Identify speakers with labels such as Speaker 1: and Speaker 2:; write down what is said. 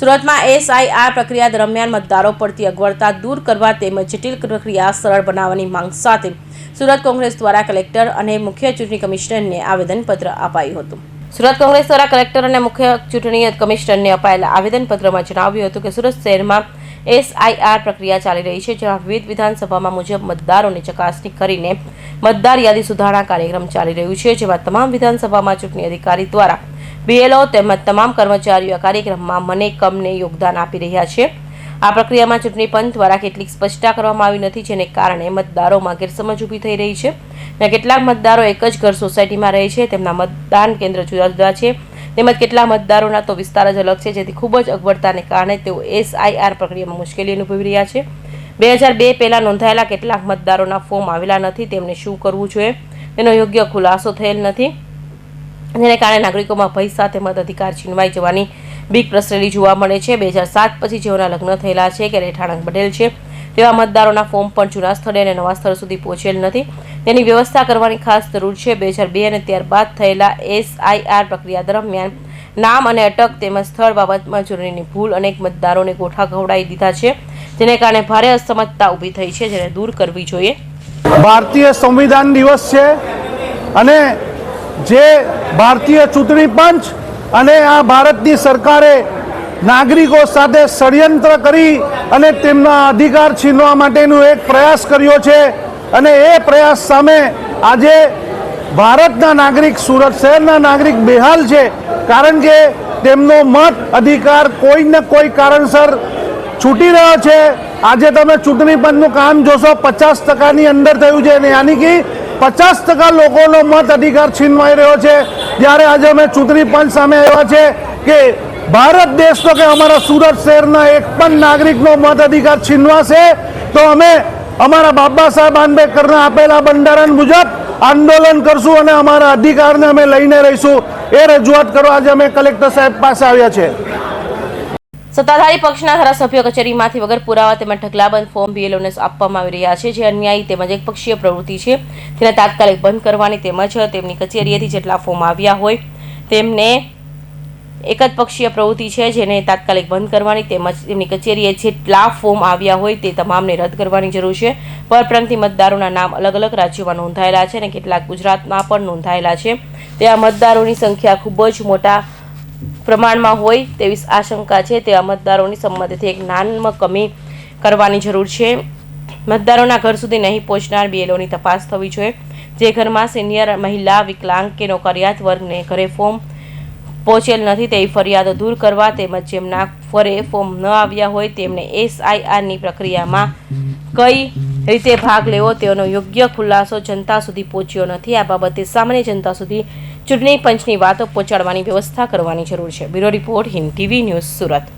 Speaker 1: સુરતમાં એસઆઈઆર પ્રક્રિયા દરમિયાન મતદારો પડતી અગવડતા દૂર કરવા તેમજ જટિલ પ્રક્રિયા સરળ બનાવવાની માંગ સાથે સુરત કોંગ્રેસ દ્વારા કલેક્ટર અને મુખ્ય ચૂંટણી કમિશનરને આવેદનપત્ર અપાયું હતું. સુરત કોંગ્રેસ દ્વારા કલેક્ટર અને મુખ્ય ચૂંટણી કમિશનરને અપાયેલા આવેદનપત્રમાં જણાવ્યું હતું કે સુરત શહેરમાં એસઆઈઆર પ્રક્રિયા ચાલી રહી છે જેમાં વિવિધ વિધાનસભામાં મુજબ મતદારોની ચકાસણી કરીને મતદાર યાદી સુધારણા કાર્યક્રમ ચાલી રહ્યું છે, જેમાં તમામ વિધાનસભામાં ચૂંટણી અધિકારી દ્વારા બીએલઓ તેમજ તમામ કર્મચારીઓ આ કાર્યક્રમમાં મને કમને યોગદાન આપી રહ્યા છે. આ પ્રક્રિયામાં ચૂંટણી પંચ દ્વારા કેટલીક સ્પષ્ટતા કરવામાં આવી નથી, જેને કારણે મતદારોમાં ગેરસમજ ઊભી થઈ રહી છે અને કેટલાક મતદારો એક જ ઘર સોસાયટીમાં રહે છે. તેમના મતદાન કેન્દ્ર જુદા જુદા છે. તેમજ કેટલા મતદારોના તો વિસ્તાર જ અલગ છે, જેથી ખૂબ જ અગવડતાને કારણે તેઓ એસઆઈઆર પ્રક્રિયામાં મુશ્કેલી અનુભવી રહ્યા છે. બે હજાર બે પહેલાં નોંધાયેલા કેટલાક મતદારોના ફોર્મ આવેલા નથી. તેમને શું કરવું જોઈએ? તેનો યોગ્ય ખુલાસો થયેલ નથી. જેને કારણે નાગરિકોમાં ભય સાથે મત અધિકાર છીનવાઈ જવાની બીક પ્રસરેલી જોવા મળે છે. બે હજાર સાત પછી જેઓના લગ્ન થયેલા છે કે રેઠાણક બનેલ છે, તેવા મતદારોના ફોર્મ પણ જૂના સ્થળે અને નવા સ્થળ સુધી પહોંચેલ નથી. તેની વ્યવસ્થા કરવાની ખાસ જરૂર છે. બે હજાર બે અને ત્યારબાદ થયેલા એસઆઈઆર પ્રક્રિયા દરમિયાન નામ અને અટક તેમજ સ્થળ બાબતમાં ચૂંટણીની ભૂલ અનેક મતદારોને ગોઠા ખવડાવી દીધા છે, જેને કારણે ભારે અસમજતા ઊભી થઈ છે, જેને દૂર કરવી જોઈએ.
Speaker 2: ભારતીય સંવિધાન દિવસ છે અને જે ભારતીય ચૂંટણી પંચ અને આ ભારતની સરકારે નાગરિકો સાથે ષડયંત્ર કરી અને તેમના અધિકાર છીનવા માટેનો એક પ્રયાસ કર્યો છે. અને એ પ્રયાસ સામે આજે ભારતના નાગરિક, સુરત શહેરના નાગરિક બેહાલ છે. કારણ કે તેમનો મત, અધિકાર કોઈ ને કોઈ કારણસર છૂટી રહ્યો છે. આજે તમે ચૂંટણી પંચનું કામ જોશો, પચાસ ટકાની અંદર થયું છે. અને યાની કે પચાસ ટકા લોકોનો મત અધિકાર છીનવાઈ રહ્યો છે. ત્યારે આજે અમે ચૂંટણી પંચ સામે આવ્યા છે કે ભારત દેશનો કે અમારા સુરત શહેરના એક પણ નાગરિકનો મત અધિકાર છીનવાશે, તો અમે અમારા બાબા સાહેબ આંબેડકરના આપેલા બંધારણ મુજબ આંદોલન કરશું અને અમારા અધિકારને અમે લઈને રહીશું. એ રજૂઆત કરવા આજે અમે કલેક્ટર સાહેબ પાસે આવ્યા છે.
Speaker 1: સત્તાધારી પક્ષના ધારાસભ્યો કચેરીમાંથી વગર પુરાવા તેમજ ઢગલાબંધ ફોર્મ બીએલઓને આપવામાં આવી રહ્યા છે, જે અન્યાયી તેમજ એકપક્ષીય પ્રવૃત્તિ છે. તેને તાત્કાલિક બંધ કરવાની તેમજ તેમની કચેરીએથી જેટલા ફોર્મ આવ્યા હોય તેમને એક જ પક્ષીય પ્રવૃત્તિ છે, જેને તાત્કાલિક બંધ કરવાની તેમજ તેમની કચેરીએ જેટલા ફોર્મ આવ્યા હોય તે તમામને રદ કરવાની જરૂર છે. પરપ્રાંતિ મતદારોના નામ અલગ અલગ રાજ્યોમાં નોંધાયેલા છે અને કેટલાક ગુજરાતમાં પણ નોંધાયેલા છે. ત્યાં મતદારોની સંખ્યા ખૂબ જ મોટા પ્રમાણમાં હોય તેવી આશંકા છે તેવા મતદારોની સંમતિથી એક નાનમાં કમી કરવાની જરૂર છે. મતદારોના ઘર સુધી નહીં પહોંચનાર બીએલઓની તપાસ થવી જોઈએ. જે ઘરમાં સિનિયર મહિલા વિકલાંગ કે નોકરિયાત વર્ગને ઘરે ફોર્મ પહોંચેલ નથી તેવી ફરિયાદો દૂર કરવા તેમજ જેમના ફરે ફોર્મ ન આવ્યા હોય તેમને એસઆઈઆરની પ્રક્રિયામાં કઈ રીતે ભાગ લેવો તેનો યોગ્ય ખુલાસો જનતા સુધી પહોંચ્યો નથી. આ બાબતે સામાન્ય જનતા સુધી ચૂંટણી પંચની વાતો પહોંચાડવાની વ્યવસ્થા કરવાની જરૂર છે. Bureau report Hind TV news Surat.